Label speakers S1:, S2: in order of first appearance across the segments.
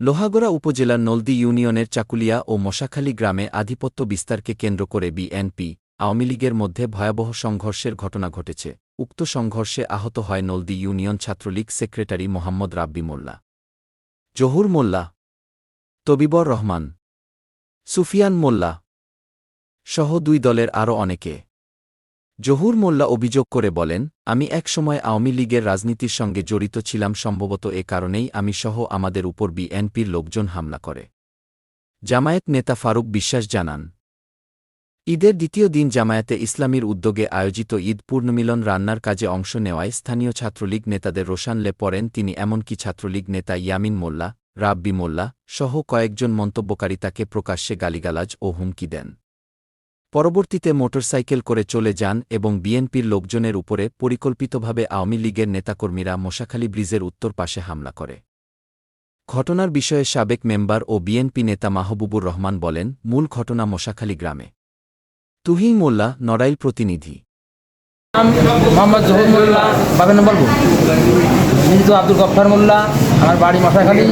S1: লোহাগড়া উপজেলার নলদি ইউনিয়নের চাকুলিয়া ও মশাখালী গ্রামে আধিপত্য বিস্তারকে কেন্দ্র করে বিএনপি আওয়ামী লীগের মধ্যে ভয়াবহ সংঘর্ষের ঘটনা ঘটেছে। উক্ত সংঘর্ষে আহত হয় নলদি ইউনিয়ন ছাত্রলীগ সেক্রেটারি মোহাম্মদ রাব্বি মোল্লা। জহুর মোল্লা। তবিবর রহমান। সুফিয়ান মোল্লা। সহ দুই দলের আরও অনেকে। জহুর মোল্লা অভিযোগ করে বলেন, আমি এক সময় আওয়ামী লীগের রাজনীতির সঙ্গে জড়িত ছিলাম, সম্ভবত এ কারণেই আমি সহ আমাদের উপর বিএনপির লোকজন হামলা করে। জামায়াত নেতা ফারুক বিশ্বাস জানান, ঈদের দ্বিতীয় দিন জামায়াতে ইসলামীর উদ্যোগে আয়োজিত ঈদ পূর্ণমিলন রান্নার কাজে অংশ নেওয়ায় স্থানীয় ছাত্রলীগ নেতাদের রোশানলে পড়েন তিনি এমনকি ছাত্রলীগ নেতা ইয়ামিন মোল্লা, রাব্বি মোল্লা সহ কয়েকজন মন্তব্যকারী তাকে প্রকাশ্যে গালিগালাজ ও হুমকি দেন। পরবর্তীতে মোটরসাইকেল করে চলে যান এবং বিএনপির লোকজনের উপরে পরিকল্পিতভাবে আওয়ামী লীগের নেতাকর্মীরা মশাখালী ব্রিজের উত্তর পাশে হামলা করে। ঘটনার বিষয়ে সাবেক মেম্বার ও বিএনপি নেতা মাহবুবুর রহমান বলেন, মূল ঘটনা মশাখালী গ্রামে। তুহিন মোল্লা, নড়াইল প্রতিনিধি।
S2: আব্দুল গফ্ফার মোল্লা আমার বাড়ি মশাখালী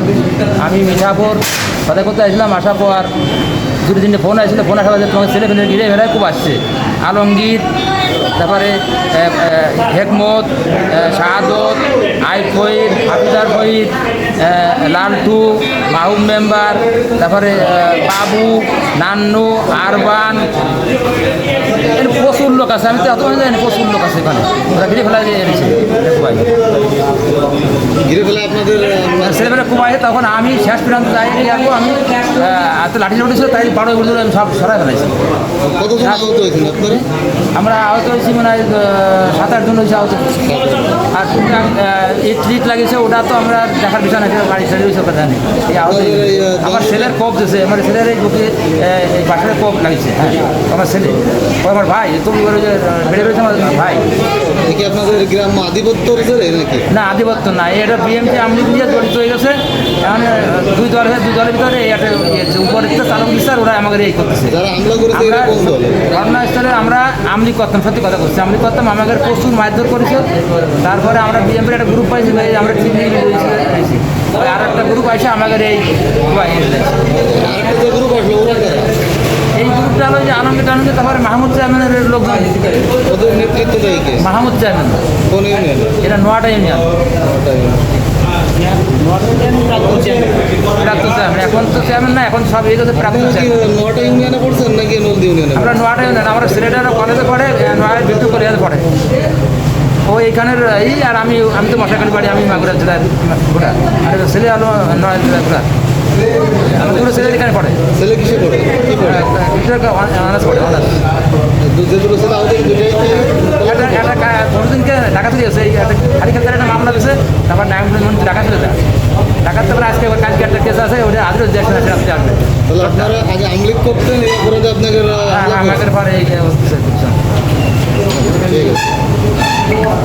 S2: আমি মিঠাপুর। কথা করতে আসলাম? আসার পর দুটো তিনটে ফোন আসছিল। ফোন আসার পর তোমার ছেলে ফেলে ঘিরে খুব আসছে। আলমগীর তারপরে হেকমত শাহাদত আইফ ফহিদ হাফিজার ফহিদ এ, লালটু মাহুম মেম্বার তারপরে বাবু নান্নু আরবান। প্রচুর লোক আছে। আমি তো এত জানি প্রচুর লোক আছে এখানে। ওরা ঘিরে ফেলা দিয়ে এনেছে
S3: ঘিরে ফেলে আপনাদের আহ,
S2: ছেলেবেলা খুবাই তখন আমি শেষ পর্যন্ত যাইনি যাব আমি এত লাঠি লাঠি ছিল তাই বারো উঠে আমি সব সরাই ফেলাইছি
S3: হয়েছেন আপনারা?
S2: আমরা আহত হয়েছি মানে সাত আট জন হয়েছে আহত আর ইট লাগিয়েছে ওটা তো আমরা দেখার বিষয় না বাড়ি ছেড়ে ওইসব কথা
S3: আহ,
S2: আমার ছেলের কোপ দিয়েছে আমার ছেলের এই বুকে পাশের কোপ লাগিয়েছে। হ্যাঁ আমার ছেলে। আমার ভাই তুমি বলে যে বেড়ে বেড়েছে আমার ভাই।
S3: কি আপনাদের গ্রাম আধিপত্য ছেড়ে নাকি?
S2: না আধিপত্য না। এটা বিএমপি আমলি দিয়ে জড়িত হয়ে গেছে। এখন আহ, দুই দল দুই দলের ভিতরে এই একটা ইয়ে। উপরে চালক ওরা আমাদের এই করতেছে।
S3: যারা হামলা করেছে
S2: ঘটনাস্থলে আমরা আমলি করতাম সত্যি কথা করছি আমলি করতাম আমাদের প্রচুর মারধর করেছে। তারপরে আমরা বিএমপির একটা গ্রুপ পাইছি ভাই আমরা ঠিক আর একটা গ্রুপ আছে আমাদের এই
S3: গ্রুপ আসলো ওরা কারা
S2: এই গ্রুপটা হলো যে তারপরে মাহমুদ চেয়ারম্যানের লোক
S3: ওদের নেতৃত্ব দেয় কে?
S2: মাহমুদ চেয়ারম্যান।
S3: কোন ইউনিয়ন
S2: এটা নোয়াটা ইউনিয়ন প্রাক্তন চেয়ারম্যান? এখন তো চেয়ারম্যান না এখন সব এই গেছে প্রাক্তন চেয়ারম্যান।
S3: নটা ইউনিয়নে পড়ছেন নাকি নলদি ইউনিয়নে
S2: আমরা নোয়াটা ইউনিয়ন আমরা সিলেটের কলেজে পড়ে নোয়ার বিদ্যুৎ কলেজে পড়ে। ও এইখানের এই আর আমি আমি তো মশাখালী বাড়ি আমি মাগুরা জেলার আর ছেলে আলো নয় জেলার দুটো ছেলে এখানে পড়ে।
S3: ছেলে কিসে পড়ে? কি পড়ে?
S2: অনার্স পড়ে অনার্স।
S3: যে দুটো ছেলে আহত হয়েছে,
S2: একটা একটা কা- কোনোদিনকে ঢাকা থেকে এসে একটা খালি ক্ষেত্রে একটা মামলা দিয়েছে তারপর নাম ঢাকা চলে যায়। ঢাকার তারপরে আজকে আবার কালকে একটা কেস আছে ওটা আজকে দেখছেন আসতে আসবে।
S3: তাহলে আপনারা আগে আমলিক করতেন এরপরে যে আপনাকে
S2: হ্যাঁ আমাদের পরে এই
S3: ঠিক আছে।